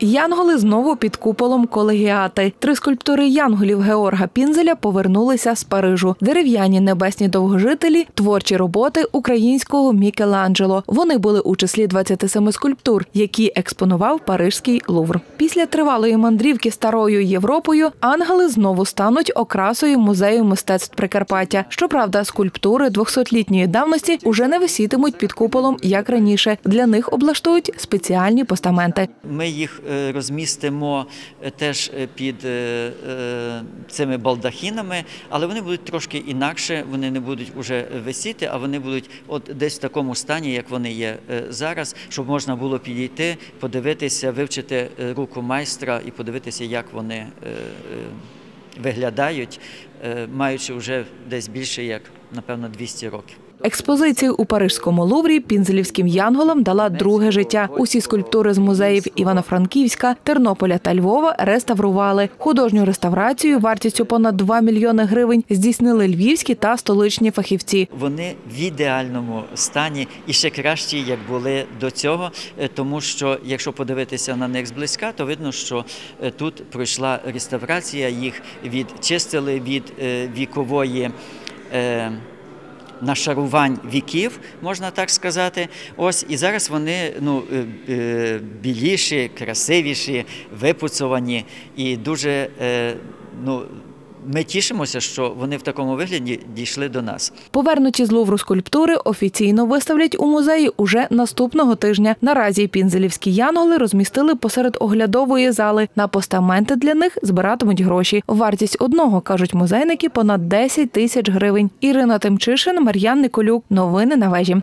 Янголи знову під куполом колегіати. Три скульптури янголів Георга Пінзеля повернулися з Парижу. Дерев'яні небесні довгожителі, творчі роботи українського Мікеланджело. Вони були у числі 27 скульптур, які експонував Парижський Лувр. Після тривалої мандрівки старою Європою ангели знову стануть окрасою музею мистецтв Прикарпаття. Щоправда, скульптури 200-літньої давності уже не висітимуть під куполом, як раніше. Для них облаштують спеціальні постаменти. Ми їх е, розмістимо е, теж е, під цими балдахінами, але вони будуть трошки інакше, вони не будуть уже висіти, а вони будуть от десь в такому стані, як вони є зараз, щоб можна було підійти, подивитися, вивчити е, руку майстра і подивитися, як вони е, е, виглядають, е, маючи вже десь більше як, напевно, 200 років. Експозицію у Парижському Луврі пінзелівським янголам дала друге життя. Усі скульптури з музеїв Івано-Франківська, Тернополя та Львова реставрували. Художню реставрацію вартістю понад 2 мільйони гривень здійснили львівські та столичні фахівці. Вони в ідеальному стані і ще кращі, як були до цього, е, тому що якщо подивитися на них зблизька, то видно, що е, тут пройшла реставрація, їх відчистили від е, вікової. Нашарувань віків, можна так сказати. Ось і зараз вони ну, е, е, біліші, красивіші, випуцовані і дуже е, ну, ми тішимося, що вони в такому вигляді дійшли до нас. Повернуті з Лувру скульптури офіційно виставлять у музеї уже наступного тижня. Наразі пінзелівські янголи розмістили посеред оглядової зали. На постаменти для них збиратимуть гроші. Вартість одного кажуть музейники понад 10 тисяч гривень. Ірина Тимчишин, Мар'ян Николюк. Новини на вежі.